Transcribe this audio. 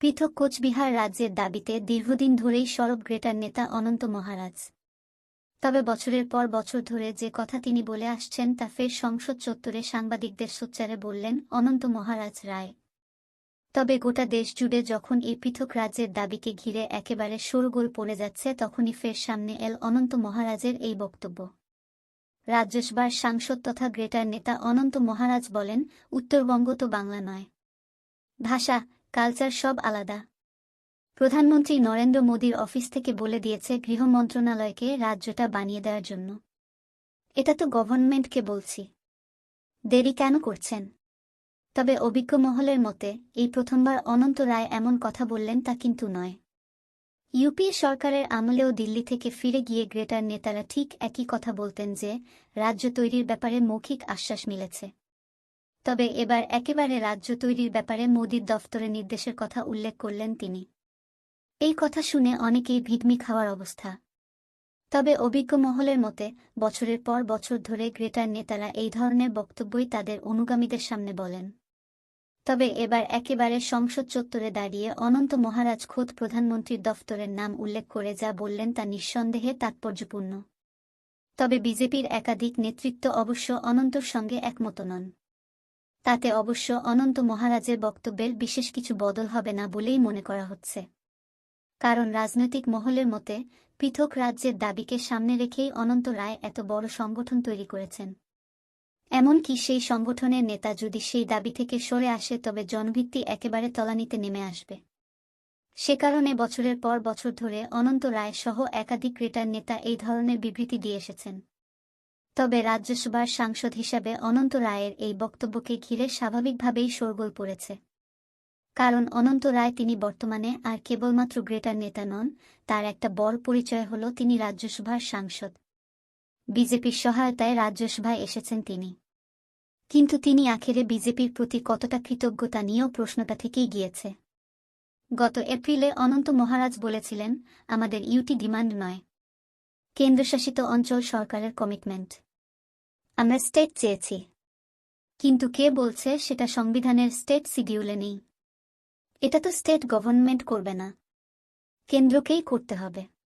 পৃথক কোচবিহার রাজ্যের দাবিতে দীর্ঘদিন ধরেই সরব গ্রেটার নেতা অনন্ত মহারাজ। তবে বছরের পর বছর ধরে যে কথা তিনি বলে আসছেন তা ফের সংসদ চত্বরে সাংবাদিকদের সোচ্চারে বললেন অনন্ত মহারাজ রায়। তবে গোটা দেশ জুড়ে যখন এই পৃথক রাজ্যের দাবিকে ঘিরে একেবারে শোরগোল পড়ে যাচ্ছে, তখনই ফের সামনে এল অনন্ত মহারাজের এই বক্তব্য। রাজ্যসভার সাংসদ তথা গ্রেটার নেতা অনন্ত মহারাজ বলেন, উত্তরবঙ্গ তো বাংলা নয়। ভাষা কালচার সব আলাদা। প্রধানমন্ত্রী নরেন্দ্র মোদীর অফিস থেকে বলে দিয়েছে গৃহ মন্ত্রণালয়কে রাজ্যটা বানিয়ে দেওয়ার জন্য। এটা তো গভর্নমেন্টকে বলছি। দেরি কেন করছেন? তবে অভিজ্ঞ মহলের মতে, এই প্রথমবার অনন্ত রায় এমন কথা বললেন তা কিন্তু নয়। ইউপিএ সরকারের আমলেও দিল্লি থেকে ফিরে গিয়ে গ্রেটার নেতারা ঠিক একই কথা বলতেন যে, রাজ্য তৈরির ব্যাপারে মৌখিক আশ্বাস মিলেছে। তবে এবার একেবারে রাজ্য তৈরির ব্যাপারে মোদীর দফতরে নির্দেশের কথা উল্লেখ করলেন তিনি। এই কথা শুনে অনেকেই ভিডমি খাওয়ার অবস্থা। তবে অভিজ্ঞ মহলের মতে, বছরের পর বছর ধরে গ্রেটার নেতারা এই ধরনের বক্তব্যই তাদের অনুগামীদের সামনে বলেন। তবে এবার একেবারে সংসদ চত্বরে দাঁড়িয়ে অনন্ত মহারাজ খোদ প্রধানমন্ত্রীর দফতরের নাম উল্লেখ করে যা বললেন তা নিঃসন্দেহে তাৎপর্যপূর্ণ। তবে বিজেপির একাধিক নেতৃত্ব অবশ্য অনন্তর সঙ্গে একমত নন। তাতে অবশ্য অনন্ত মহারাজের বক্তব্যের বিশেষ কিছু বদল হবে না বলেই মনে করা হচ্ছে। কারণ রাজনৈতিক মহলের মতে, পৃথক রাজ্যের দাবিকে সামনে রেখেই অনন্ত রায় এত বড় সংগঠন তৈরি করেছেন। এমনকি সেই সংগঠনের নেতা যদি সেই দাবি থেকে সরে আসে, তবে জনভিত্তি একেবারে তলানিতে নেমে আসবে। সে কারণে বছরের পর বছর ধরে অনন্ত রায় সহ একাধিক ক্রেটার নেতা এই ধরনের বিবৃতি দিয়ে এসেছেন। তবে রাজ্যসভার সাংসদ হিসাবে অনন্ত রায়ের এই বক্তব্যকে ঘিরে স্বাভাবিকভাবেই শোরগোল পড়েছে। কারণ অনন্ত রায় তিনি বর্তমানে আর কেবলমাত্র গ্রেটার নেতা নন, তার একটা বড় পরিচয় হল তিনি রাজ্যসভার সাংসদ। বিজেপির সহায়তায় রাজ্যসভায় এসেছেন তিনি। কিন্তু তিনি আখেরে বিজেপির প্রতি কতটা কৃতজ্ঞতা নিয়েও প্রশ্নটা থেকেই গিয়েছে। গত এপ্রিলে অনন্ত মহারাজ বলেছিলেন, আমাদের ইউটি ডিমান্ড নয়। কেন্দ্রশাসিত অঞ্চল সরকারের কমিটমেন্ট। আমরা স্টেট চেয়েছি। কিন্তু কে বলছে সেটা সংবিধানের স্টেট শিডিউলে নেই। এটা তো স্টেট গভর্নমেন্ট করবে না। কেন্দ্রকেই করতে হবে।